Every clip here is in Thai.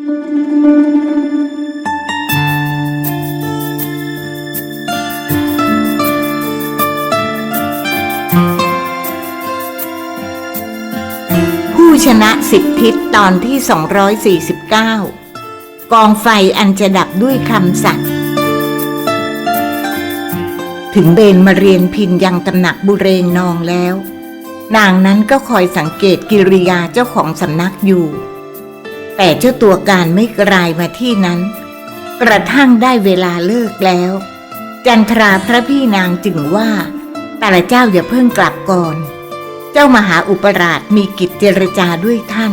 ผู้ชนะสิบทิศตอนที่ 249 กองไฟอันจะดับด้วยคำสัตย์ถึงเบนมาเรียนพินยังตำหนักบุเรงนองแล้ว นางนั้นก็คอยสังเกตกิริยาเจ้าของสำนักอยู่ แต่เจ้าตัวการไม่กลายมาที่นั้น กระทั่งได้เวลาเลิกแล้ว จันทราพระพี่นางจึงว่าแต่ละเจ้าอย่าเพิ่งกลับก่อน เจ้ามหาอุปราชมีกิจเจรจาด้วยท่าน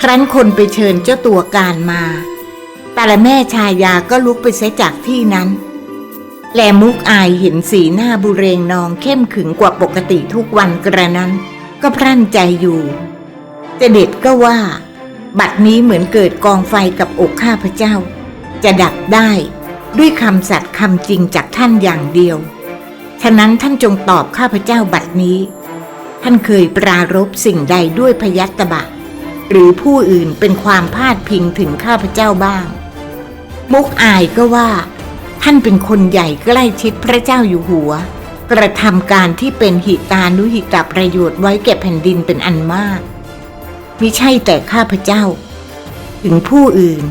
ครั้นคนไปเชิญเจ้าตัวการมา แต่ละแม่ชายาก็ลุกไปเสียจากที่นั้น แลมุกอายเห็นสีหน้าบุเรงนองเข้มขึงกว่าปกติทุกวันกระนั้น ก็พรั่นใจอยู่ เจเด็ดก็ว่า บัดนี้เหมือนเกิดกองไฟกับอกข้าพเจ้า จะดับได้ด้วยคำสัตย์คำจริงจากท่านอย่างเดียว ฉะนั้นท่านจงตอบข้าพเจ้าบัดนี้ ท่านเคยปรารบสิ่งใดด้วยพยัตตบะ หรือผู้อื่นเป็นความพาดพิงถึงข้าพเจ้าบ้าง มุกอายก็ว่า ท่านเป็นคนใหญ่ใกล้ชิดพระเจ้าอยู่หัว กระทำการที่เป็นหิตานุหิตาประโยชน์ไว้แก่แผ่นดินเป็นอันมาก มิใช่แต่ข้าพเจ้า ถึงผู้อื่น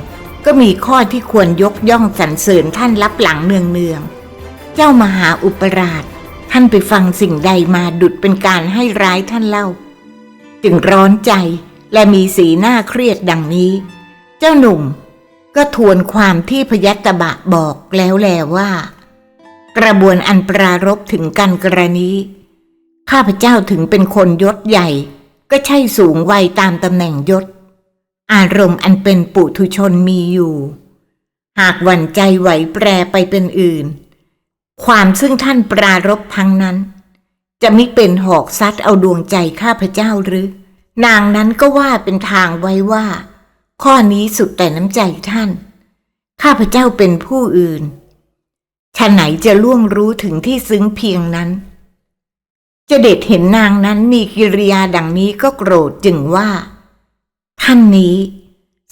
ก็มีข้อที่ควรยกย่องสรรเสริญท่านรับหลังเนืองเนืองๆ เจ้ามหาอุปราช ท่านไปฟังสิ่งใดมาดุดเป็นการให้ร้ายท่านเล่า จึงร้อนใจและมีสีหน้าเครียดดังนี้ เจ้าหนุ่มก็ทวนความที่พยัตตบะบอกแล้วแลว่า กระบวนอันปรารบถึงกันกรณีข้าพเจ้าถึงเป็นคนยศใหญ่ ก็ใช่สูงวัยตามตำแหน่งยศ อารมณ์อันเป็นปุถุชนมีอยู่ หากหวั่นใจไหวแปรไปเป็นอื่น ความซึ่งท่านปรารบทั้งนั้น จะมิเป็นหอกซัดเอาดวงใจข้าพเจ้าหรือ นางนั้นก็ว่าเป็นทางไว้ว่า ข้อนี้สุดแต่น้ำใจท่าน ข้าพเจ้าเป็นผู้อื่นฉะไหนจะล่วงรู้ถึงที่ซึ้งเพียงนั้น เจเด็ดเห็นนางนั้นมีกิริยาดังนี้ก็โกรธจึงว่า ท่านนี้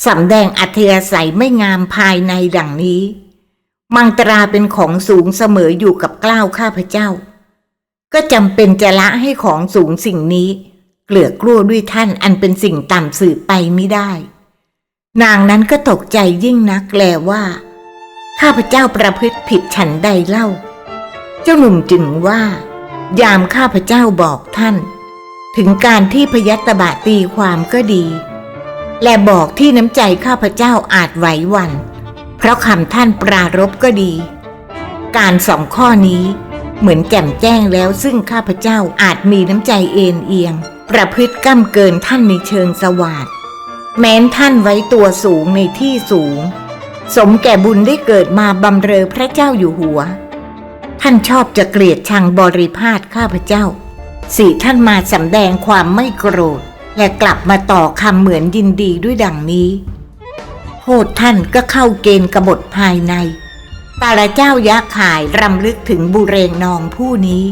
สำแดงอัธยาศัยไม่งามภายในดังนี้ มังตราเป็นของสูงเสมออยู่กับกล้าวข้าพเจ้า ก็จำเป็นจะละให้ของสูงสิ่งนี้ เกลือกกลัวด้วยท่านอันเป็นสิ่งต่ำสืบไปไม่ได้ นางนั้นก็ตกใจยิ่งนักแลว่า ข้าพเจ้าประพฤติผิดฉันใดเล่า เจ้าหนุ่มจึงว่า ยามข้าพเจ้าบอกท่าน ถึงการที่พยัตบะตีความก็ดี และบอกที่น้ำใจข้าพเจ้าอาจไหววัน เพราะคำท่านปรารบก็ดี การสองข้อนี้เหมือนแจ่มแจ้งแล้วซึ่งข้าพเจ้าอาจมีน้ำใจเอ็นเอียง ประพฤติก้ำเกินท่านในเชิงสวาดแม้นท่านไว้ตัวสูงในที่สูง สมแก่บุญได้เกิดมาบำเรอพระเจ้าอยู่หัว ท่านชอบจะเกลียดชังบริพาทข้าพเจ้าสี่ท่านมาสำแดงความไม่โกรธ และกลับมาต่อคำเหมือนยินดีด้วยดังนี้โทษท่านก็เข้าเกณฑ์กบฏภายใน ตาละเจ้ายักษ์ขายรำลึกถึงบุเรงนองผู้นี้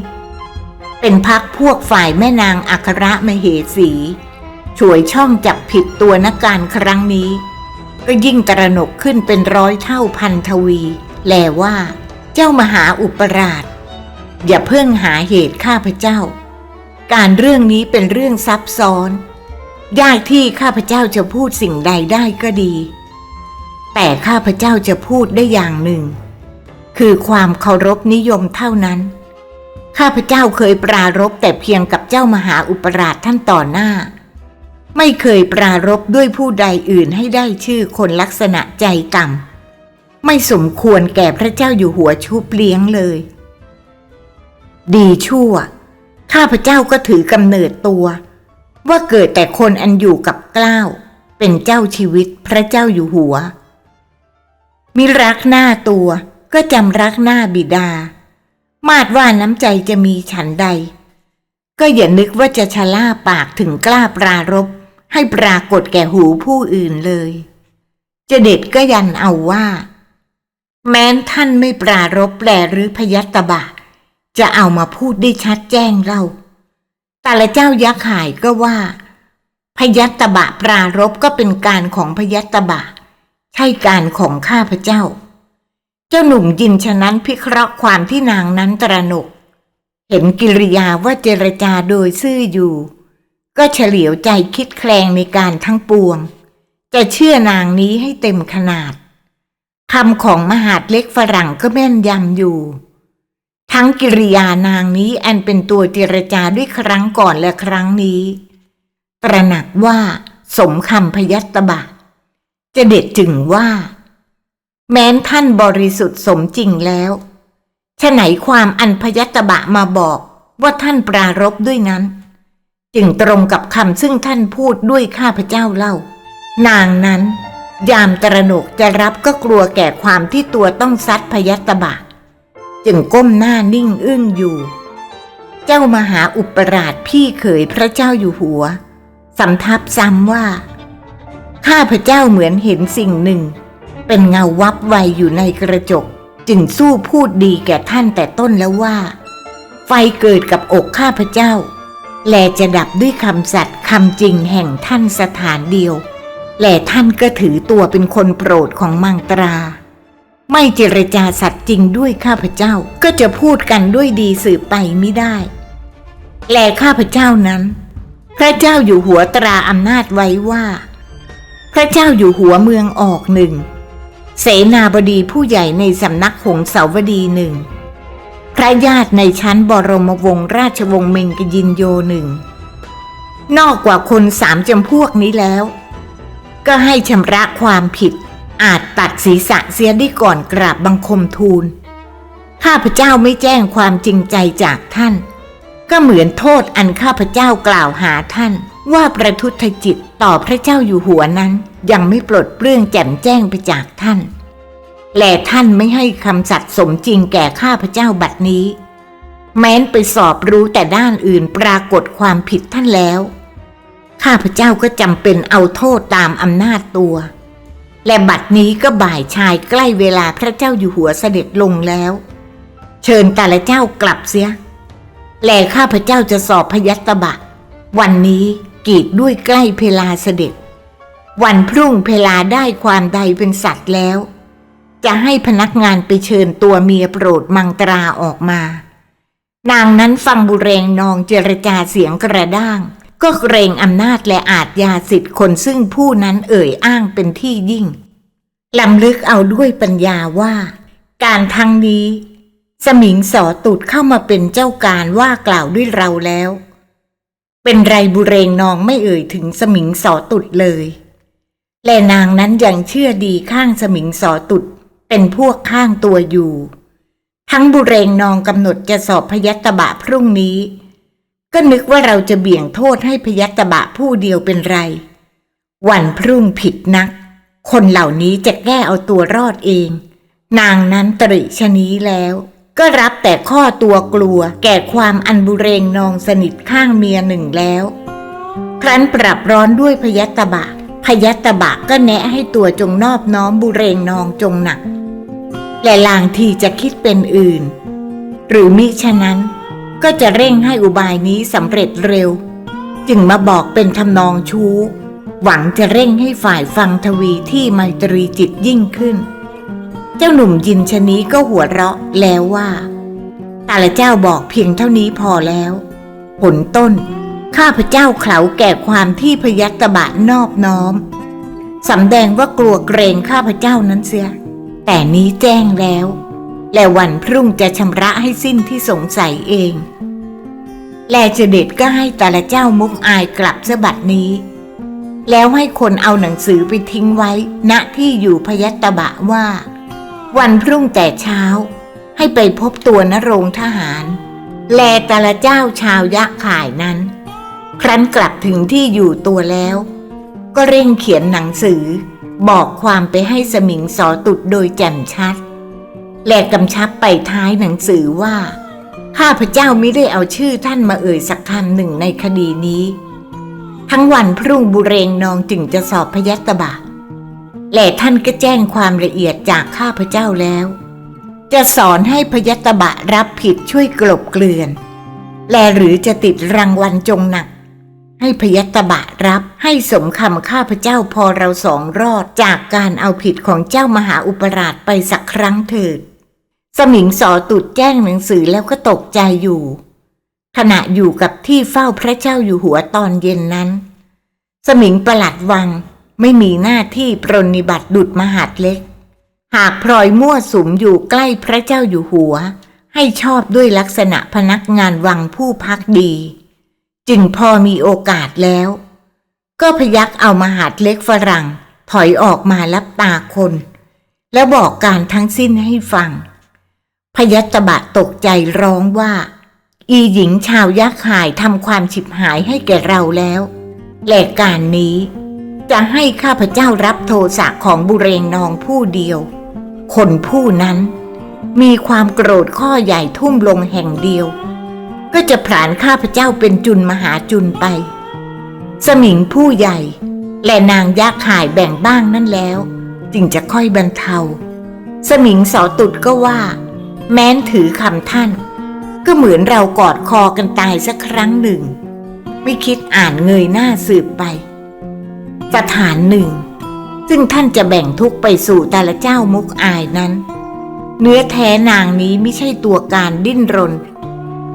เป็นพักพวกฝ่ายแม่นางอัครมเหสี ช่วยช่องจับผิดตัวนักการครั้งนี้ ก็ยิ่งตระหนกขึ้นเป็นร้อยเท่าพันทวี แลว่า เจ้ามหาอุปราช อย่าเพิ่งหาเหตุข้าพเจ้า การเรื่องนี้เป็นเรื่องซับซ้อน ยากที่ข้าพเจ้าจะพูดสิ่งใดได้ก็ดี แต่ข้าพเจ้าจะพูดได้อย่างหนึ่ง คือความเคารพนิยมเท่านั้น ข้าพเจ้าเคยปรารบแต่เพียงกับเจ้ามหาอุปราชท่านต่อหน้า ไม่เคยปรารบด้วยผู้ใดอื่นให้ได้ชื่อคนลักษณะใจต่ำ ไม่สมควรแก่พระเจ้าอยู่หัวชุบเลี้ยงเลย ดีชั่ว ข้าพระเจ้าก็ถือกำเนิดตัว ว่าเกิดแต่คนอันอยู่กับกล้าวเป็นเจ้าชีวิตพระเจ้าอยู่หัว มิรักหน้าตัวก็จำรักหน้าบิดา มาดว่าน้ำใจจะมีฉันใด ก็อย่านึกว่าจะชะล่าปากถึงกล้าปรารบให้ปรากฏแก่หูผู้อื่นเลย จะเด็ดก็ยันเอาว่า แม้นท่านไม่ปรารบแปลหรือพยัตตบะ จะเอามาพูดได้ชัดแจ้งเล่า แต่ละเจ้ายักษ์หายก็ว่า พยัตตบะปรารบก็เป็นการของพยัตตบะ ใช่การของข้าพเจ้า เจ้าหนุ่มยินฉะนั้นพิเคราะห์ความที่นางนั้นตระหนก เห็นกิริยาว่าเจรจาโดยซื่ออยู่ ก็เฉลียวใจคิดแคลงในการทั้งปวง จะเชื่อนางนี้ให้เต็มขนาด คำของมหาดเล็กฝรั่งก็แม่นยำอยู่ ทั้งกิริยานางนี้อันเป็นตัวเจรจาด้วยครั้งก่อนและครั้งนี้ ตระหนักว่าสมคำพยัตตบะ จะเด็ดจึงว่า แม้นท่านบริสุทธิ์สมจริงแล้วฉะไหนความอันพยัตบะมาบอกว่าท่านปรารบด้วยนั้น จึงตรงกับคำซึ่งท่านพูดด้วยข้าพเจ้าเล่า นางนั้น ยามตระหนกจะรับก็กลัวแก่ความที่ตัวต้องซัดพยัตบะ จึงก้มหน้านิ่งอึ้งอยู่ เจ้ามหาอุปราชพี่เขยพระเจ้าอยู่หัว สำทับซ้ำว่า ข้าพระเจ้าเหมือนเห็นสิ่งหนึ่ง เป็นเงาวับไวอยู่ในกระจก จึงสู้พูดดีแก่ท่านแต่ต้นแล้วว่า ไฟเกิดกับอกข้าพระเจ้า แลจะดับด้วยคำสัตย์คำจริงแห่งท่านสถานเดียว แลท่านก็ถือตัวเป็นคนโปรดของมังตรา ไม่เจรจาสัตย์จริงด้วยข้าพเจ้าก็จะพูดกันด้วยดีสืบไปไม่ได้ แลข้าพเจ้านั้น พระเจ้าอยู่หัวตราอำนาจไว้ว่า พระเจ้าอยู่หัวเมืองออกหนึ่งเสนาบดีผู้ใหญ่ในสำนักหงสาวดีหนึ่งพระญาติในชั้นบรมวงศ์ราชวงศ์เมงกยินโยหนึ่งนอกกว่าคนสามจำพวกนี้แล้ว ก็ให้ชำระความผิด อาจตัดศีรษะเสียได้ก่อนกราบบังคมทูล ข้าพเจ้าไม่แจ้งความจริงใจจากท่าน ก็เหมือนโทษอันข้าพเจ้ากล่าวหาท่าน ว่าประทุษจิตต่อพระเจ้าอยู่หัวนั้น ยังไม่ปลดเปลื้องแจ่มแจ้งไปจากท่าน และท่านไม่ให้คำสัตย์สมจริงแก่ข้าพเจ้าบัดนี้ แม้นไปสอบรู้แต่ด้านอื่นปรากฏความผิดท่านแล้ว ข้าพเจ้าก็จำเป็นเอาโทษตามอำนาจตัว และบัดนี้ก็บ่ายชายใกล้เวลาพระเจ้าอยู่หัวเสด็จลงแล้ว เชิญแต่ละเจ้ากลับเสีย แลข้าพเจ้าจะสอบพยัตบะ วันนี้กีดด้วยใกล้เพลาเสด็จ วันพรุ่งเพลาได้ความใดเป็นสัตว์แล้ว จะให้พนักงานไปเชิญตัวเมียโปรดมังตราออกมา นางนั้นฟังบุเรงนองเจรจาเสียงกระด้าง ก็เกรงอำนาจและอาจยาสิทธิ์คนซึ่งผู้นั้นเอ่ยอ้างเป็นที่ยิ่งลำลึกเอาด้วยปัญญาว่า การทางนี้ สมิงสอตุดเข้ามาเป็นเจ้าการว่ากล่าวด้วยเราแล้ว เป็นไรบุเรงนองไม่เอ่ยถึงสมิงสอตุดเลย และนางนั้นยังเชื่อดีข้างสมิงสอตุดเป็นพวกข้างตัวอยู่ ทั้งบุเรงนองกำหนดจะสอบพยัตตบะพรุ่งนี้ ก็นึกว่าเราจะเบี่ยงโทษให้พยัตบะผู้เดียวเป็นไร วันพรุ่งผิดนัก คนเหล่านี้จะแก้เอาตัวรอดเอง นางนั้นตริชนี้แล้ว ก็รับแต่ข้อตัวกลัว แก่ความอันบุเรงนองสนิทข้างเมียหนึ่งแล้ว ครั้นปรับร้อนด้วยพยัตบะ พยัตตบะก็แนะให้ตัวจงนอบน้อมบุเรงนองจงหนักและลางทีจะคิดเป็นอื่น หรือมิฉะนั้น ก็จะเร่งให้อุบายนี้สำเร็จเร็ว จึงมาบอกเป็นทำนองชู้ หวังจะเร่งให้ฝ่ายฟังทวีที่ไมตรีจิตยิ่งขึ้น เจ้าหนุ่มยินชะนี้ก็หัวเราะแล้วว่าแต่ละเจ้าบอกเพียงเท่านี้พอแล้ว ผลต้น ข้าพเจ้าเขาแก่ความที่พยัตตบะนอบน้อมสำแดงว่ากลัวเกรงข้าพเจ้านั้นเสีย แต่นี้แจ้งแล้ว และวันพรุ่งจะชำระให้สิ้นที่สงสัยเอง แลเจเด็ดก็ให้แต่ละเจ้ามุกอายกลับสบัดนี้ แล้วให้คนเอาหนังสือไปทิ้งไว้ ณที่อยู่พยัตตบะว่า วันพรุ่งแต่เช้า ให้ไปพบตัวนโรงทหาร แลแต่ละเจ้าชาวยะข่ายนั้น ครั้นกลับถึงที่อยู่ตัวแล้ว ก็เร่งเขียนหนังสือ บอกความไปให้สมิงสอตุดโดยแจ่มชัด และกำชับไปท้ายหนังสือว่า ข้าพเจ้าไม่ได้เอาชื่อท่านมาเอ่ยสักคำหนึ่งในคดีนี้ ทั้งวันพรุ่งบุเรงนองจึงจะสอบพยัตตบะและท่านก็แจ้งความละเอียดจากข้าพเจ้าแล้ว จะสอนให้พยัตตบะรับผิดช่วยกลบเกลื่อน และหรือจะติดรางวัลจงหนัก ให้พยัตตบะรับให้สมคำข้าพเจ้าพอเราสองรอดจากการเอาผิดของเจ้ามหาอุปราชไปสักครั้งเถิด สมิงสอตุดแจ้งหนังสือแล้วก็ตกใจอยู่ ขณะอยู่กับที่เฝ้าพระเจ้าอยู่หัวตอนเย็นนั้น สมิงประหลัดวังไม่มีหน้าที่ปรนนิบัติดุดมหาดเล็ก หากพลอยมั่วสุมอยู่ใกล้พระเจ้าอยู่หัว ให้ชอบด้วยลักษณะพนักงานวังผู้พักดี จึงพอมีโอกาสแล้ว ก็พยักเอามหาดเล็กฝรั่ง ถอยออกมารับตาคน แล้วบอกการทั้งสิ้นให้ฟัง พยัตบะตกใจร้องว่า อีหญิงชาวยักษ์หายทำความฉิบหายให้แก่เราแล้วและการนี้ จะให้ข้าพเจ้ารับโทสะของบุเรงนองผู้เดียว คนผู้นั้น มีความโกรธข้อใหญ่ทุ่มลงแห่งเดียว ก็จะผลานข้าพเจ้าเป็นจุนมหาจุนไป สมิงผู้ใหญ่ และนางยักษ์หายแบ่งบ้างนั่นแล้ว จึงจะค่อยบรรเทา สมิงสอตุดก็ว่า แม้นถือคำท่าน ก็เหมือนเรากอดคอกันตายสักครั้งหนึ่ง ไม่คิดอ่านเงยหน้าสืบไป สถานหนึ่ง ซึ่งท่านจะแบ่งทุกไปสู่แต่ละเจ้ามุกอายนั้น เนื้อแท้นางนี้ไม่ใช่ตัวการดิ้นรน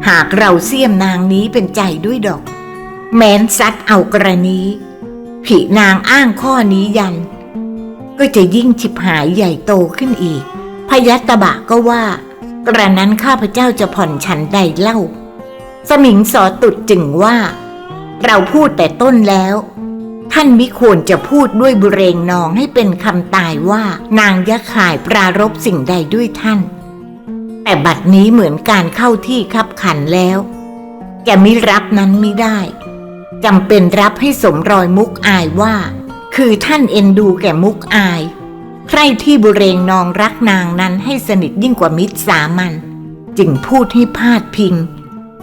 หากเราเสี่ยมนางนี้เป็นใจด้วยดอก แม้นซัดเอากรณีผีนางอ้างข้อนี้ยัน ก็จะยิ่งฉิบหายใหญ่โตขึ้นอีก พยัตตบะก็ว่า กระนั้นข้าพเจ้าจะผ่อนฉันใดเล่า สมิงสอตุดจึงว่า เราพูดแต่ต้นแล้ว ท่านมิควรจะพูดด้วยบุเรงนองให้เป็นคำตายว่านางยักษ์ขายปรารบสิ่งใดด้วยท่าน แต่บัดนี้เหมือนการเข้าที่คับขันแล้วแกมิรับนั้นไม่ได้จำเป็นรับให้สมรอยมุกอายว่า คือท่านเอ็นดูแก่มุกอาย ใครที่บุเรงนองรักนางนั้นให้สนิทยิ่งกว่ามิตรสามัญจึงพูดให้พาดพิง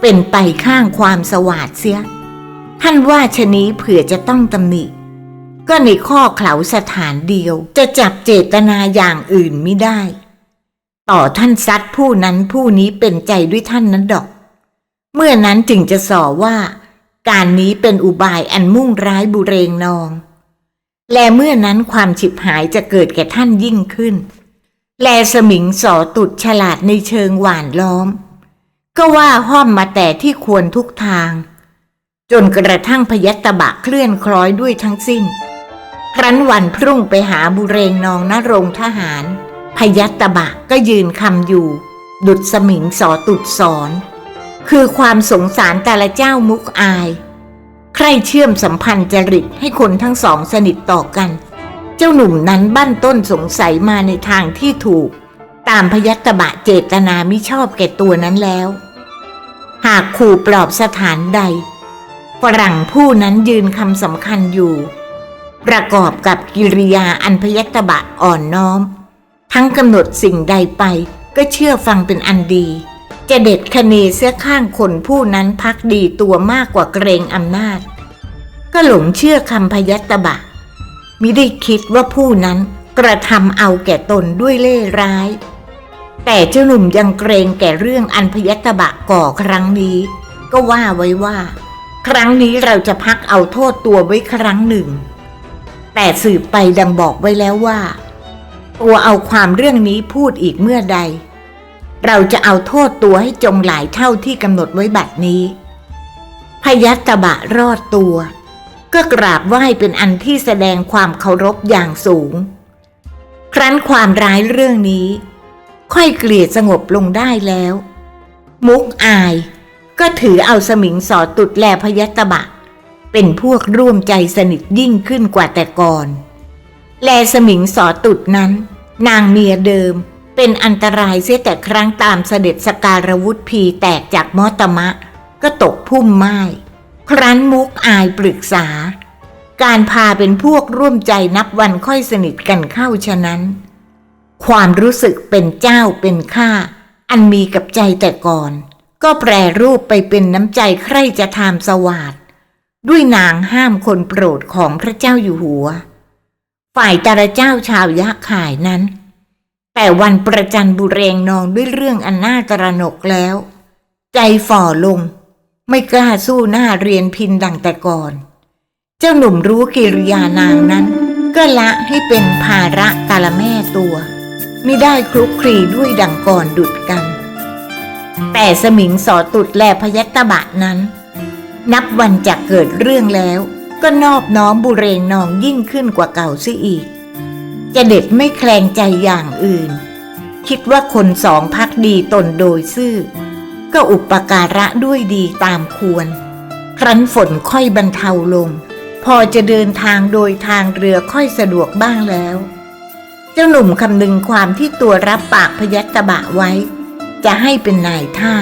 เป็นไปข้างความสวาดเสีย ท่านว่าชะนี้เผื่อจะต้องตำหนิ ก็ในข้อเขลาสถานเดียวจะจับเจตนาอย่างอื่นไม่ได้ ต่อท่านซัดผู้นั้นผู้นี้เป็นใจด้วยท่านนั้นดอก เมื่อนั้นจึงจะสอว่า การนี้เป็นอุบายอันมุ่งร้ายบุเรงนอง และเมื่อนั้นความฉิบหายจะเกิดแก่ท่านยิ่งขึ้น แลสมิงสอตุดฉลาดในเชิงหวานล้อม ก็ว่าห้อมมาแต่ที่ควรทุกทาง จนกระทั่งพยัตตบะเคลื่อนคล้อยด้วยทั้งสิ้น ครั้นวันพรุ่งไปหาบุเรงนองณโรงทหาร พยัตตบะก็ยืนคำอยู่ ดุดสมิงสอตุดสอน คือความสงสารแต่ละเจ้ามุกอาย ใครเชื่อมสัมพันธ์จริตให้คนทั้งสองสนิทต่อกัน เจ้าหนุ่มนั้นบั้นต้นสงสัยมาในทางที่ถูก ตามพยัตบะเจตนามิชอบแก่ตัวนั้นแล้ว หากขู่ปลอบสถานใดฝรั่งผู้นั้นยืนคำสำคัญอยู่ ประกอบกับกิริยาอันพยัตบะอ่อนน้อม ทั้งกำหนดสิ่งใดไปก็เชื่อฟังเป็นอันดี จะเด็ดคะเนเสื้อข้างคนผู้นั้นพักดีตัวมากกว่าเกรงอำนาจ ก็หลงเชื่อคำพยัตบะมิได้คิดว่าผู้นั้นกระทำเอาแก่ตนด้วยเล่ร้าย แต่เจ้าหนุ่มยังเกรงแก่เรื่องอันพยัตบะก่อครั้งนี้ ก็ว่าไว้ว่า ครั้งนี้เราจะพักเอาโทษตัวไว้ครั้งหนึ่ง แต่สืบไปดังบอกไว้แล้วว่า ตัวเอาความเรื่องนี้พูดอีกเมื่อใด เราจะเอาโทษตัวให้จงหลายเท่าที่กำหนดไว้บัดนี้ พยัตบะรอดตัว ก็กราบไหว้เป็นอันที่แสดงความเคารพอย่างสูง ครั้นความร้ายเรื่องนี้ ค่อยเกลียดสงบลงได้แล้ว มุกอาย ก็ถือเอาสมิงสอตุดแลพยัตบะ เป็นพวกร่วมใจสนิทยิ่งขึ้นกว่าแต่ก่อน แลสมิงสอตุดนั้น นางเมียเดิม เป็นอันตรายเสียแต่ครั้งตามเสด็จสการวุธพีแตกจากมอตมะ ก็ตกพุ่มไม้ครั้นมุกอายปรึกษา การพาเป็นพวกร่วมใจนับวันค่อยสนิทกันเข้าฉะนั้น ความรู้สึกเป็นเจ้าเป็นข้าอันมีกับใจแต่ก่อน ก็แปรรูปไปเป็นน้ำใจใครจะทามสวาดด้วยนางห้ามคนโปรดของพระเจ้าอยู่หัว ฝ่ายตาระเจ้าชาวยะข่ายนั้น แต่วันประจันบุเรงนองด้วยเรื่องอันน่าตระหนกแล้ว ใจฝ่อลง ไม่กล้าสู้หน้าเรียนพินดังแต่ก่อน เจ้าหนุ่มรู้กิริยานางนั้น ก็ละให้เป็นภาระกาละแม่ตัวไม่ได้คลุกคลีด้วยดังก่อนดุดกัน แต่สมิงสอตุดแลพยัตตบะนั้น นับวันจากเกิดเรื่องแล้ว ก็นอบน้อมบุเรงนองยิ่งขึ้นกว่าเก่าซิอีก จะเด็ดไม่แคลงใจอย่างอื่น คิดว่าคนสองพักดีตนโดยซื่อ ก็อุปการะด้วยดีตามควร ครั้นฝนค่อยบรรเทาลง พอจะเดินทางโดยทางเรือค่อยสะดวกบ้างแล้ว เจ้าหนุ่มคำนึงความที่ตัวรับปากพยัตบะไว้ จะให้เป็นนายท่า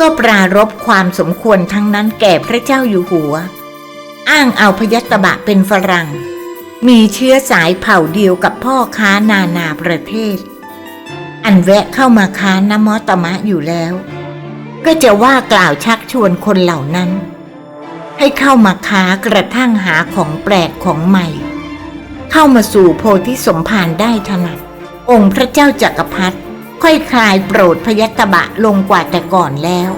ก็ปรารบความสมควรทั้งนั้นแก่พระเจ้าอยู่หัว อ้างเอาพยัตตบะเป็นฝรั่ง มีเชื้อสายเผ่าเดียวกับพ่อค้านานาประเทศ อันแวะเข้ามาค้านมอตมะอยู่แล้ว ก็จะว่ากล่าวชักชวนคนเหล่านั้น ให้เข้ามาค้ากระทั่งหาของแปลกของใหม่ เข้ามาสู่โพธิสมภารได้ถนัดองค์พระเจ้าจักรพรรดิค่อยคลายโปรดพยัตตบะลงกว่าแต่ก่อนแล้ว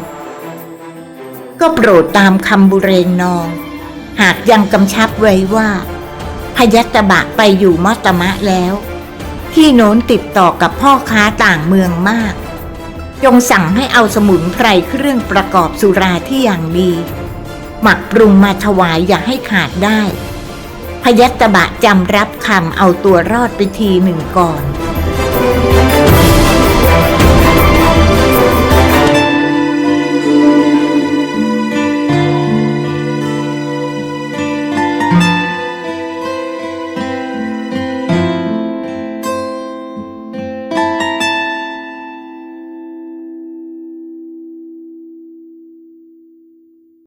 ก็โปรดตามคำบุเรงนอง หากยังกำชับไว้ว่า พยัตตบะไปอยู่มอตมะแล้ว ที่โน้นติดต่อกับพ่อค้าต่างเมืองมาก จงสั่งให้เอาสมุนไพรเครื่องประกอบสุราที่อย่างดี หมักปรุงมาถวายอย่าให้ขาดได้ พยัตตบะจำรับคำเอาตัวรอดไปทีหนึ่งก่อน